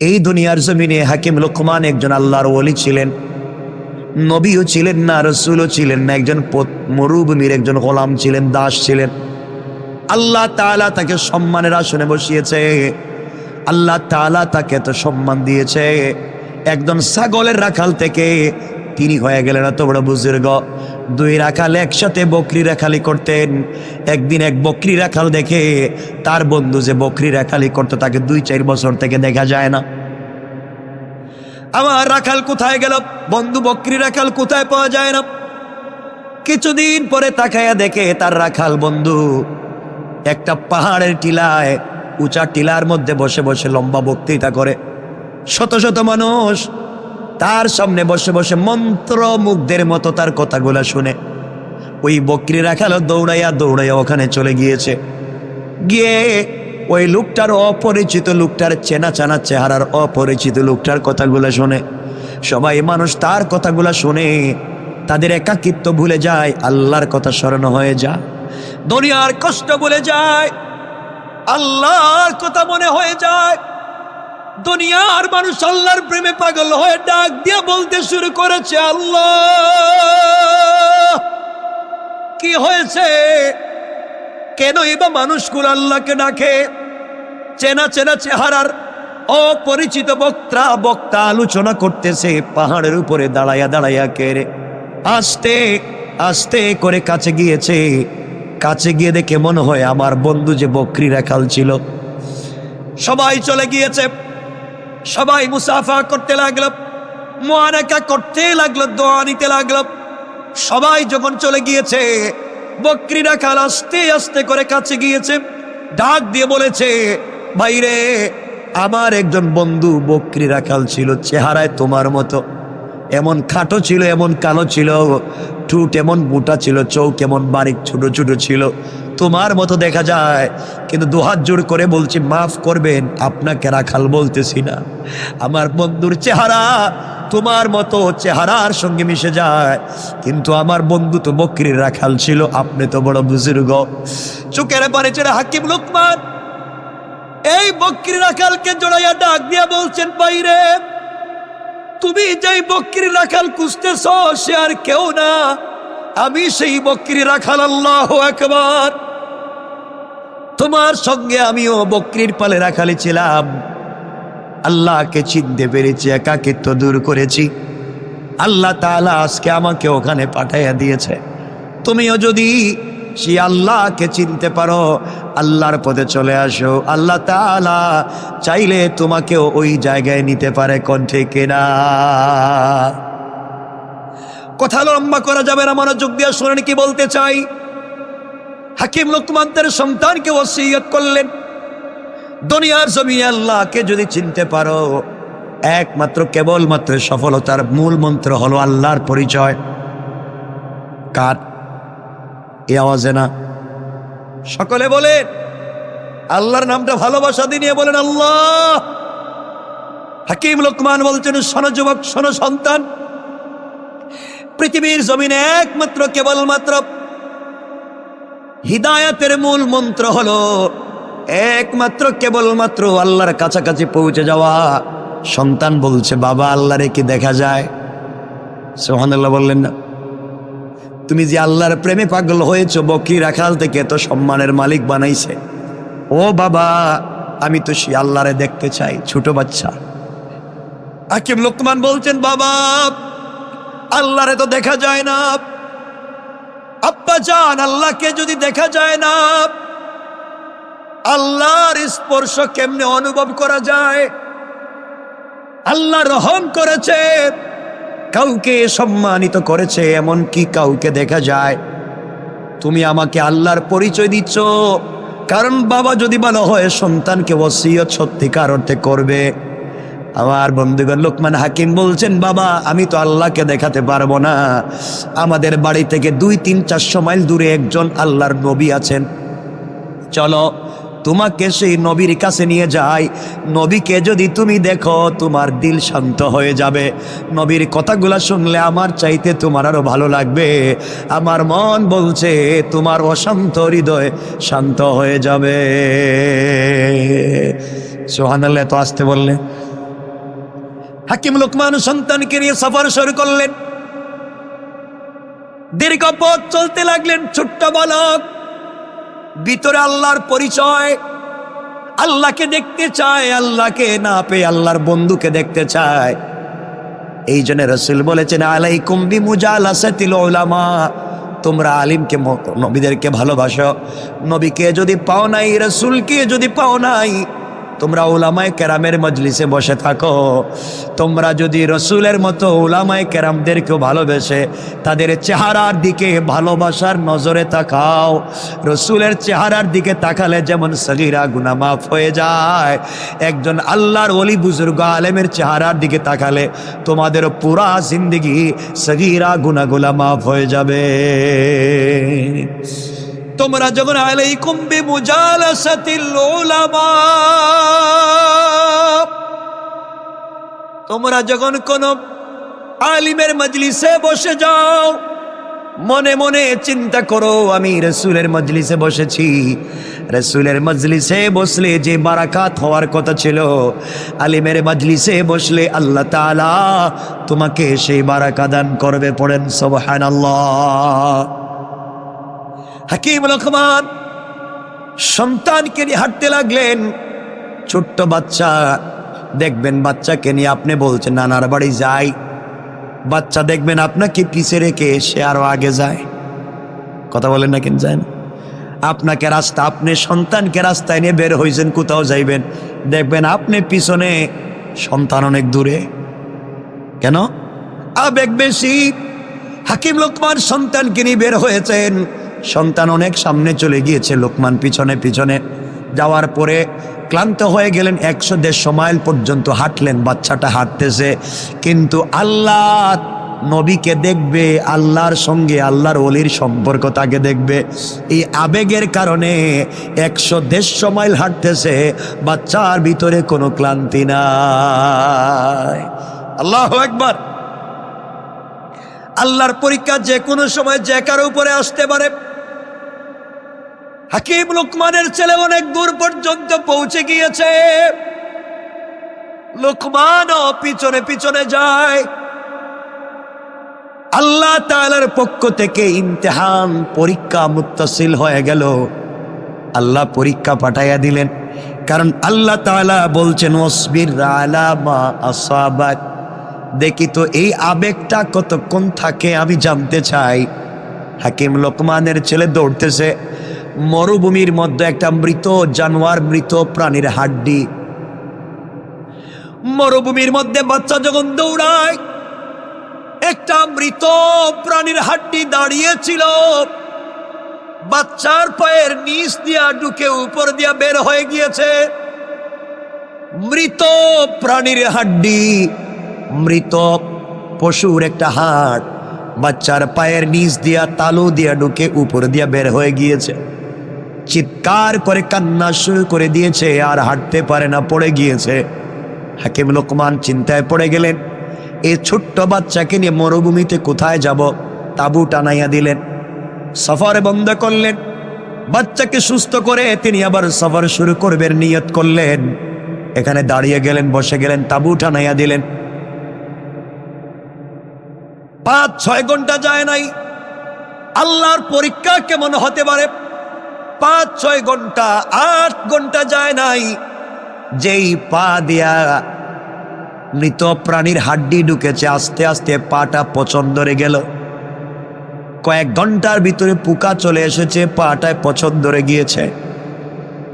এই দুনিয়ার জমিনে হাকিম লোকমান একজন আল্লাহর ওলি ছিলেন। নবীও ছিলেন না, রসুলও ছিলেন না, একজন মরুভূমির একজন গোলাম ছিলেন, দাস ছিলেন। আল্লাহ তাআলা তাকে সম্মানের আসনে বসিয়েছে। আল্লাহ তাআলা তাকে এত সম্মান দিয়েছে। একজন ছাগলের রাখাল থেকে তিনি হয়ে গেলেন এত বড় বুজুর্গ। দুই রাখাল একসাথে বকরি রাখালি করতেন। একদিন এক বকরি রাখাল দেখে তার বন্ধু যে বকরি রাখালি করতো, তাকে দুই চার বছর থেকে দেখা যায় না। আমার রাখাল কোথায় গেল? বন্ধু বকরি রাখাল কোথায় পাওয়া যায় না। কিছুদিন পরে তাকায়া দেখে তার রাখাল বন্ধু একটা পাহাড়ের টিলায়, উঁচা টিলার মধ্যে বসে বসে লম্বা বক্তৃতা করে। শত শত মানুষ তার সামনে বসে বসে মন্ত্র মুগ্ধের মতো তার কথাগুলা শুনে। ওই বকরি রাখালো দৌড়াইয়া দৌড়াইয়া ওখানে চলে গিয়েছে। গিয়ে ওই লোকটার অপরিচিত লোকটার চেনা চানা চেহারার অপরিচিত লোকটার কথাগুলো শোনে। সবাই মানুষ তার কথাগুলো শুনে তাদের একাকিত্ব ভুলে যায়, আল্লাহর কথা স্মরণ হয়ে যায়। দুনিয়ার কষ্ট ভুলে যায়, আল্লাহর কথা মনে হয়ে যায়। দুনিয়ার মানুষ আল্লাহর প্রেমে পাগল হয়ে ডাক দিয়ে বলতে শুরু করেছে, আল্লাহ, কি হয়েছে? কেনই বা মানুষগুলো আল্লাহকে ডাকে? চেনা চেনা চেহারার অপরিচিত বক্তা বক্তা আলোচনা করতেছে, পাহাড়ের উপরে দাঁড়াইয়া দাঁড়াইয়া কেড়ে আস্তে আস্তে করে কাছে গিয়েছে। কাছে গিয়ে দেখে মনে হয় আমার বন্ধু যে বকরি রাখাল ছিল। সবাই চলে গিয়েছে। সবাই মুসাফা করতে লাগল মোয়ানাকা করতে লাগল, দোয়া নিতে লাগল। সবাই যখন চলে গিয়েছে বকরি রাখাল আস্তে আস্তে করে কাছে গিয়েছে, ডাক দিয়ে বলেছে, ভাইরে, আমার একজন বন্ধু বকরি রাখাল ছিল, চেহারায় তোমার মতো। এমন খাটো ছিল, এমন কালো ছিল। ঠুট এমন মোটা ছিল চৌক এমন বারিক, ছোট ছোট ছিল। তোমার মতো দেখা যায়। কিন্তু দুহাত জোর করে বলছি, মাফ করবেন, আপনাকে রাখাল বলতেছি না। আমার বন্ধুর চেহারা তোমার মতো চেহারার সঙ্গে মিশে যায়। কিন্তু আমার বন্ধু তো বকরির রাখাল ছিল, আপনি তো বড় বুজুর্গ। চোখের পারে ছেড়ে হাকিম লোকমান, এই বকরি রাখালকে জড়াইয়া ডাক দিয়া বলছেন, বাইরে, তুমি যেই বকরি রাখাল খুঁজতেছ, সে আর কেউ না। আমি সেই বকরি রাখাল, আল্লাহ একবার তোমার সঙ্গে আমিও বকরির পালে রাখালি ছিলাম। আল্লাহকে চিনতে পেরেছি, একাকিত্ব দূর করেছি। আল্লাহ তাআলা আজকে আমাকে ওখানে পাঠাইয়া দিয়েছে। তুমিও যদি সেই আল্লাহকে চিনতে পারো, আল্লাহর পথে চলে আসো। আল্লাহ তাআলা চাইলে তোমাকেও ওই জায়গায় নিতে পারে কণ্ঠে কেনা। কথা লম্বা করা যাবে না, মনোযোগ দিয়ে শুনেন কি বলতে চাই? হাকিম লোকমান তার সন্তানকে ওসিয়ত করলেন। দুনিয়ার জমিনে আল্লাহকে যদি চিনতে পারো, একমাত্র কেবলমাত্র সফলতার মূল মন্ত্র হলো আল্লাহর পরিচয়। কার? এ আওয়াজে না। সকলে বলেন, আল্লাহর নামটা ভালোবাসা দিয়ে বলেন, আল্লাহ! হাকিম লোকমান বলছেন, শোনো যুবক, শোনো সন্তান। পৃথিবীর জমিনে একমাত্র, কেবলমাত্র হিদায়াতের মূল মন্ত্র হলো, একমাত্র কেবলমাত্র আল্লাহর কাছাকাছি পৌঁছে যাওয়া। সন্তান বলছে, বাবা, আল্লাহরে কি দেখা যায়? সোহানাল্লাহ বললেন, না। তুমি যে আল্লাহর প্রেমে পাগল হয়েছ, বকরি রাখাল থেকে এত সম্মানের মালিক বানাইছে। ও বাবা, আমি তো সে আল্লাহরে দেখতে চাই, ছোট বাচ্চা। আকিম লোকমান বলছেন, বাবা, আল্লাহরে তো দেখা যায় না। আব্বা জান, আল্লাহকে যদি দেখা যায় না, আল্লাহর স্পর্শ কেমনে অনুভব করা যায়? আল্লাহ রহম করেছে, কাউকে সম্মানিত করেছে এমন কি কাউকে দেখা যায়। তুমি আমাকে আল্লাহর পরিচয় দিচ্ছ, কারণ বাবা যদি ভালো হয় সন্তানকে ওসিয়ত সত্যিকার অর্থে করবে আমার বন্ধুগণ, লোকমান হাকিম বলছেন, বাবা, আমি তো আল্লাহকে দেখাতে পারব না। আমাদের বাড়ি থেকে দুই, তিন, চারশো মাইল দূরে একজন আল্লাহর নবী আছেন। চলো, তোমাকে সেই নবীর কাছে নিয়ে যাই। নবীকে যদি তুমি দেখো, তোমার দিল শান্ত হয়ে যাবে। নবীর কথাগুলো শুনলে আমার চাইতে তোমার আরও ভালো লাগবে। আমার মন বলছে, তোমার অশান্ত হৃদয় শান্ত হয়ে যাবে। সোহান আল্লাহ তো আসতে বললে। হাকিম লোকমান সন্তানকে নিয়ে সফর শুরু করলেন। দীর্ঘ পথ চলতে লাগলেন ছোট্ট বালক। ভিতরে আল্লাহর পরিচয়। আল্লাহকে দেখতে চায়, আল্লাহকে না পেয়ে আল্লাহর বন্ধুকে দেখতে চায়। এই জন্য রসুল বলেছেন, আলাইকুম বি মুজালাসাতিল উলামা। তোমরা আলিমকে, নবীদেরকে ভালোবাসো। নবীকে যদি পাও নাই, রসুলকে যদি পাও নাই তোমরা ওলামায় কেরামের মজলিসে বসে থাকো। তোমরা যদি রসুলের মতো ওলামায় কেরামদেরকেও ভালোবেসে তাদের চেহারার দিকে ভালোবাসার নজরে তাকাও। রসুলের চেহারার দিকে তাকালে যেমন সগিরা গুনা মাফ হয়ে যায়, একজন আল্লাহর অলি বুজুর্গ আলেমের চেহারার দিকে তাকালে তোমাদের পুরা জিন্দগি সগিরা গুনাগুলা মাফ হয়ে যাবে। তোমরা যখন আলাইকুম বিমুজালাসাতিল উলামা, তোমরা যখন কোন আলিমের মজলিসে বসে যাও, মনে মনে চিন্তা করো, আমি রসুলের মজলিসে বসেছি। রসুলের মজলিসে বসলে যে বারাকাত হওয়ার কথা ছিল, আলিমের মজলিসে বসলে আল্লাহ তাআলা তোমাকে সেই বারাকা দান করবে, পড়েন সুবহানাল্লাহ। হাকিম রহমান, সন্তানকে নিয়ে হাঁটতে লাগলেন। ছোট্ট বাচ্চা, দেখবেন বাচ্চাকে নিয়ে আপনি বলছেন, নানার বাড়ি যাই। বাচ্চা দেখবেন আপনাকে পিছে রেখে সে আরও আগে যায়। কথা বলেন না কেন যায় না? আপনাকে রাস্তা, আপনি সন্তানকে রাস্তায় নিয়ে বের হয়েছেন কোথাও যাইবেন। দেখবেন আপনি পিছনে সন্তান অনেক দূরে। কেন? আবেগ বেশি। হাকিম লোকমান সন্তানকে নিয়ে বের হয়েছেন। সন্তান অনেক সামনে চলে গিয়েছে। লোকমান পিছনে পিছনে যাওয়ার পরে ক্লান্ত হয়ে গেলেন। একশো দেড়শো মাইল পর্যন্ত হাঁটলেন। বাচ্চাটা হাঁটতেছে। কিন্তু আল্লাহ নবীকে দেখবে, আল্লাহর সঙ্গে, আল্লাহর অলির সম্পর্ক তাকে দেখবে। এই আবেগের কারণে একশো দেড়শো মাইল হাঁটতেছে। বাচ্চার ভিতরে কোনো ক্লান্তি নাই। আল্লাহ একবার আল্লাহর পরীক্ষা যে কোনো সময় যে কারও উপরে আসতে পারে। হাকিম লোকমানের ছেলে অনেক দূর পর্যন্ত পৌঁছে গিয়েছে। লোকমানও পিছনে পিছনে যায়। আল্লাহ তাআলার পক্ষ থেকে ইমতেহান পরীক্ষা মুত্তাসিল হয়ে গেল। আল্লাহ পরীক্ষা পাঠাইয়া দিলেন। কারণ আল্লাহ তাআলা বলছেন ওসবির আলা মা দেখি তো এই আবেগটা কতক্ষণ থাকে আমি জানতে চাই। হাকিম লোকমানের ছেলে দৌড়তেছে। মরুভূমির মধ্যে একটা মৃত জানোয়ার, মৃত প্রাণীর হাড্ডি। মরুভূমির মধ্যে বাচ্চা যখন দৌড়ায়, একটা মৃত প্রাণীর হাড্ডি দাঁড়িয়েছিল। বাচ্চার পায়ের নিচ দিয়া ঢুকে উপর দিয়া বের হয়ে গিয়েছে। মৃত প্রাণীর হাড্ডি, মৃত পশুর একটা হাট বাচ্চার পায়ের নিচ দিয়া তালু দিয়া ঢুকে উপর দিয়া বের হয়ে গিয়েছে। চিৎকার করে কান্না শুরু করে দিয়েছে, আর হাঁটতে পারে না, পড়ে গিয়েছে। হাকিম লোকমান চিন্তায় পড়ে গেলেন এই ছোট্ট বাচ্চাকে নিয়ে মরুভূমিতে কোথায় যাব? তাবু টানাইয়া দিলেন, সফর বন্ধ করলেন। বাচ্চাকে সুস্থ করে তিনি আবার সফর শুরু করবেন, নিয়ত করলেন। এখানে দাঁড়িয়ে গেলেন, বসে গেলেন, তাবু টানাইয়া দিলেন। পাঁচ, ছয় ঘণ্টা যায় নাই। আল্লাহর পরীক্ষা কেমন হতে পারে? পাঁচ, ছয় ঘণ্টা, আট ঘণ্টা যায় নাই। যেই পা দিয়া মৃত প্রাণীর হাড্ডি ঢুকেছে, আস্তে আস্তে পাটা পছন্দরে গেল। কয়েক ঘণ্টার ভিতরে পোকা চলে এসেছে, পাটায় পছন্দরে গিয়েছে।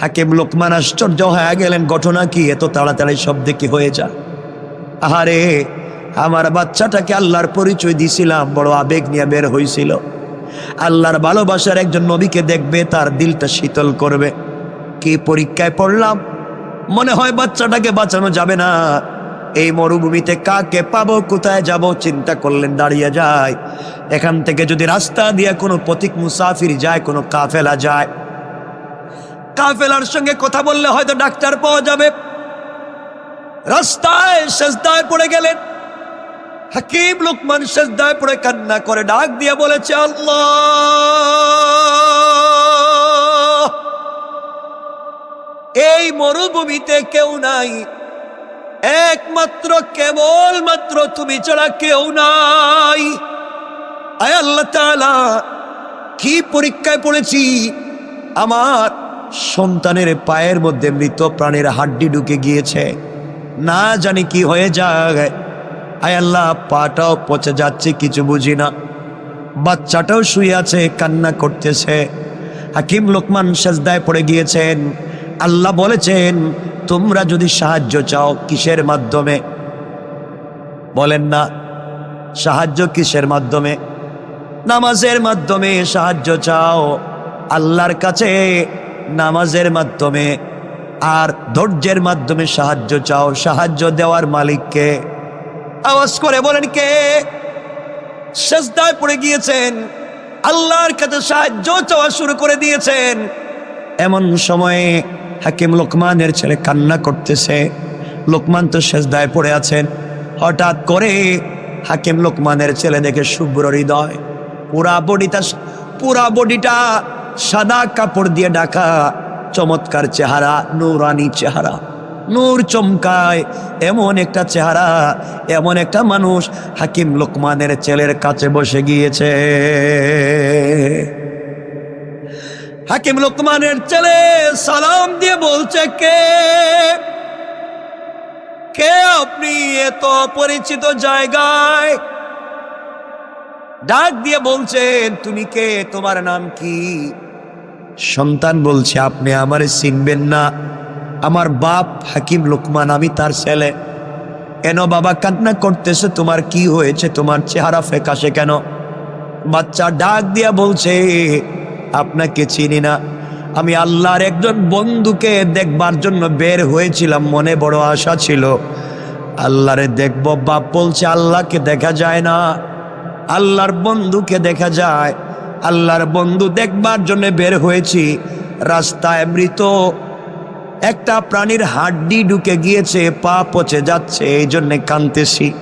হাকিম লোকমান আশ্চর্য হয়ে গেলেন, ঘটনা কি? এত তাড়াতাড়ি সব দেখি হয়ে যা আহারে, আমার বাচ্চাটাকে আল্লাহর পরিচয় দিছিলাম, বড় আবেগ নিয়ে বের হয়েছিল আল্লাহর ভালোবাসার একজন নবীকে দেখবে, তার দিলটা শীতল করবে। কি পরীক্ষায় পড়লাম? মনে হয় বাচ্চাটাকে বাঁচানো যাবে না। এই মরুভূমিতে কাকে পাবো, কোথায় যাব, চিন্তা করলেন দাঁড়িয়ে যায়। এখান থেকে যদি রাস্তা দিয়ে কোনো পথিক মুসাফির যায়, কোনো কাফেলা যায়। কাফেলার সঙ্গে কথা বললে হয়তো ডাক্তার পাওয়া যাবে। রাস্তায়, সেজদায় পড়ে গেলেন। হাকিম লোকমান সেজদায় পড়ে কান্না করে, ডাক দিয়ে বলেছে, আল্লাহ, এই মরুভূমিতে কেউ নাই। একমাত্র কেবল মাত্র তুমি ছাড়া কেউ নাই। আয় আল্লাহ তাআলা, কি পরীক্ষায় পড়েছি? আমার সন্তানের পায়ের মধ্যে মৃত প্রাণের হাড্ডি ঢুকে গিয়েছে। না জানি কি হয়ে যায়। আয় আল্লাহ, পাটাও পচে যাচ্ছে, কিছু বুঝি না। বাচ্চাটাও শুয়ে আছে, কান্না করতেছে। হাকিম লোকমান সেজদায় পড়ে গিয়েছেন। আল্লাহ বলেছেন, তোমরা যদি সাহায্য চাও, কিসের মাধ্যমে? বলেন না, সাহায্য কিসের মাধ্যমে? নামাজের মাধ্যমে সাহায্য চাও, আল্লাহর কাছে নামাজের মাধ্যমে। আর ধৈর্যের মাধ্যমে সাহায্য চাও, সাহায্য দেওয়ার মালিককে। আওয়াজ করে বলেন কে? সেজদায় পড়ে গিয়েছেন, আল্লাহর কাছে সাহায্য চাওয়া শুরু করে দিয়েছেন। এমন সময়ে হাকিম লোকমানের ছেলে কান্না করতেছে। লোকমান তো সেজদায় পড়ে আছেন। হঠাৎ করে হাকিম লোকমানের ছেলে দেখে শুভ্র হৃদয়। পুরা বডিটা পুরা বডিটা সাদা কাপড় দিয়ে ঢাকা, চমৎকার চেহারা, নৌরানি চেহারা। নূর চমকায়। এমন একটা চেহারা, এমন একটা মানুষ হাকিম লোকমানের ছেলের কাছে বসে গিয়েছে। হাকিম লোকমানের ছেলে সালাম দিয়ে বলছে, কে? কে আপনি এত পরিচিত জায়গায়? ডাক দিয়ে বলছেন, তুমি কে? তোমার নাম কি? সন্তান বলছে, আপনি আমারে চিনবেন না। আমার বাপ হাকিম লোকমান, আমি তার ছেলে। কেন বাবা কান্না করতেছে? তোমার কি হয়েছে? তোমার চেহারা ফেকাশে কেন? বাচ্চা ডাক দিয়া বলছে, আপনাকে চিনি না। আমি আল্লাহর একজন বন্ধুকে দেখবার জন্য বের হয়েছিলাম। মনে বড় আশা ছিল। আল্লাহরে দেখব, বাপ বলছে, আল্লাহকে দেখা যায় না। আল্লাহর বন্ধুকে দেখা যায়। আল্লাহর বন্ধু দেখবার জন্য বের হয়েছি। রাস্তায় মৃত একটা প্রাণীর হাড্ডি ঢুকে গিয়েছে, পা পচে যাচ্ছে, এই জন্যে কানতেছি।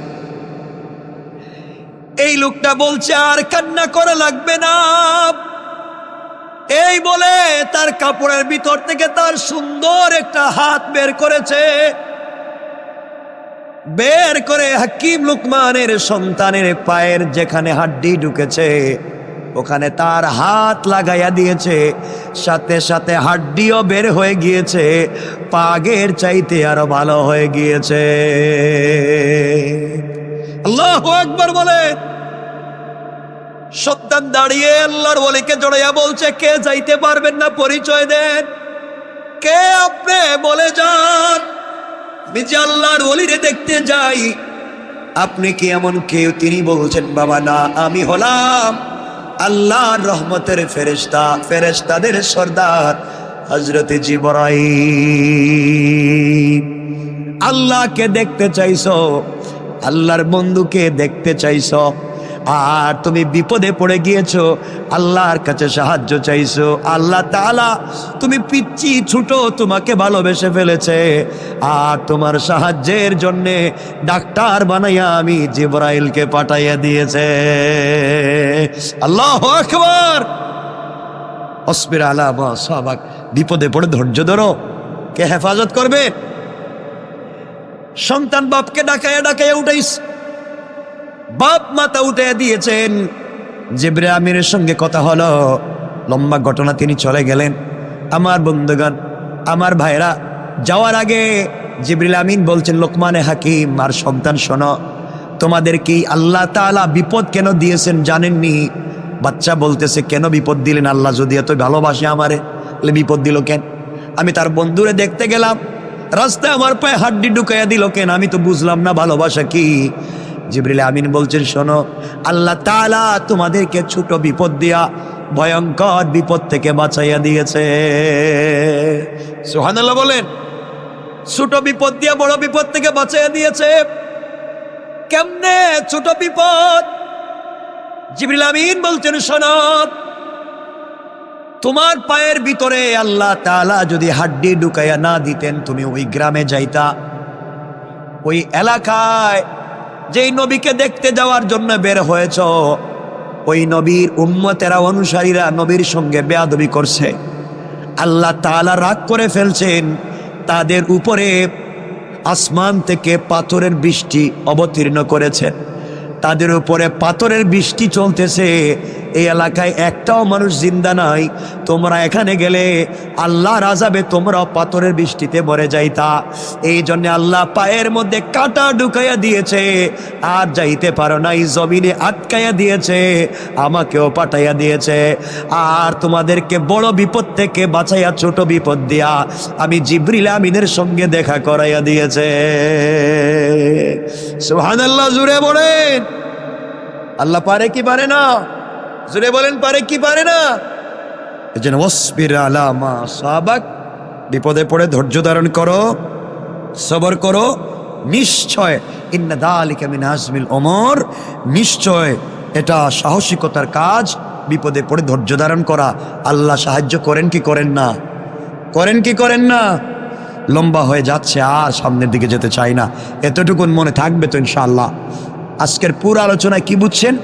এই লোকটা বলছে, আর কান্না করা লাগবে না। এই বলে তার কাপড়ের ভিতর থেকে তার সুন্দর একটা হাত বের করেছে। বের করে হাকিম লুকমানের সন্তানের পায়ের যেখানে হাড্ডি ঢুকেছে ওখানে তার হাত লাগাইয়া দিয়েছে। সাথে সাথে হাড্ডিও বের হয়ে গিয়েছে। পাগের চাইতে আরও ভালো হয়ে গিয়েছে। আল্লাহ একবার বলে সন্তান দাঁড়িয়ে আল্লাহর বলিকে জড়াইয়া বলছে, কে যাইতে পারবেন না পরিচয় দেন? কে আপনি? বলে যান। যে আল্লাহর অলিরে দেখতে যাই। আপনি কি এমন কেউ? তিনি বলছেন, বাবা, না, আমি হলাম। আল্লাহর রহমতের ফেরেস্তা ফেরেস্তাদের সর্দার হজরত জিবরাই আল্লাহকে দেখতে চাইছ আল্লাহর বন্ধুকে দেখতে চাইছো। আর তুমি বিপদে পড়ে গিয়েছো, আল্লাহর কাছে সাহায্য চাইছো, আল্লাহ তাআলা তুমি পিচ্ছি ছোট তোমাকে ভালোবেসে ফেলেছে। আর তোমার সাহায্যের জন্যে ডাক্তার বানাইয়া আমি জিব্রাইলকে পাঠাইয়া দিয়েছে। আল্লাহ আকবার! অসবির আলা মা সাবাক, বিপদে পড়ে ধৈর্য ধরো, কে হেফাজত করবে? সন্তান বাপকে ডাকাইয়া ডাকাইয়া উঠাইস। বাপ মাতা উঠে দিয়েছেন। জিব্রে আমিরের সঙ্গে কথা হলো। লম্বা ঘটনা তিনি চলে গেলেন। আমার বন্ধুগণ, আমার ভাইরা যাওয়ার আগে জিবরিল আমিন বলছেন, লোকমানে হাকিম, আর সন্তান শোনো, তোমাদের কি আল্লাহ তাআলা বিপদ কেন দিয়েছেন জানেননি? বাচ্চা বলতেছে, কেন বিপদ দিলেন আল্লাহ? যদি এত ভালোবাসে আমারে, তাহলে বিপদ দিল কেন? আমি তার বন্ধুরে দেখতে গেলাম। রাস্তায় আমার পায়ে হাড্ডি ঢুকাইয়া দিল কেন? আমি তো বুঝলাম না, ভালোবাসা কি? জিবরিল আমিন বলছেন, শোনো, আল্লাহ তালা তোমাদেরকে ছোট বিপদ দিয়া ভয়ঙ্কর বিপদ থেকে বাঁচাইয়া দিয়েছে। সুহানাল্লাহ বলেন, ছোট বিপদ দিয়া বড় বিপদ থেকে বাঁচাইয়া দিয়েছে। কেমনে ছোট বিপদ? জিবরিল আমিন বলছেন, শোনো, তোমার পায়ের ভিতরে আল্লাহ তালা যদি হাড্ডি ঢুকাইয়া না দিতেন, তুমি ওই গ্রামে যাইতা। ওই এলাকায় যেই নবীকে দেখতে যাওয়ার জন্য বের হয়েছ, ওই নবীর উম্মতেরা অনুসারীরা নবীর সঙ্গে বেয়াদবি করছে। আল্লাহ তালা রাগ করে ফেলছেন, তাদের উপরে আসমান থেকে পাথরের বৃষ্টি অবতীর্ণ করেছেন তাদের উপরে পাথরের বৃষ্টি চলতেছে এই এলাকায় একটাও মানুষ জিন্দা নাই। তোমরা এখানে গেলে আল্লাহ রাজাবে তোমরা পাথরের বৃষ্টিতে মরে যাইতা। এই জন্য আল্লাহ পায়ের মধ্যে কাটা ঢুকাইয়া দিয়েছে। আর যাইতে পারো না এই জমিনে আটকাইয়া দিয়েছে, আমাকেও পাঠাইয়া দিয়েছে। আর তোমাদেরকে বড় বিপদ থেকে বাঁচাইয়া, ছোট বিপদ দিয়া আমি জিব্রিল আমিনের সঙ্গে দেখা করাইয়া দিয়েছে। সুবহানাল্লাহ, জুড়ে বলেন। আল্লাহ পারে কি পারে না? জুড়ে বলেন, পারে কি পারে না? জন্য ওসবির আলামা সাবাক, বিপদে পড়ে ধৈর্য ধারণ করো, সবর করো, নিশ্চয় ইন্না দালিকা মিন আজমিল ওমর, নিশ্চয় এটা সাহসিকতার কাজ, বিপদে পড়ে ধৈর্য ধারণ করা। আল্লাহ সাহায্য করেন কি করেন না? করেন কি করেন না? লম্বা হয়ে যাচ্ছে, আর সামনের দিকে যেতে চাই না। এতটুকুন মনে থাকবে তো ইনশাআল্লাহ। আজকের পুরো আলোচনায় কি বুঝছেন?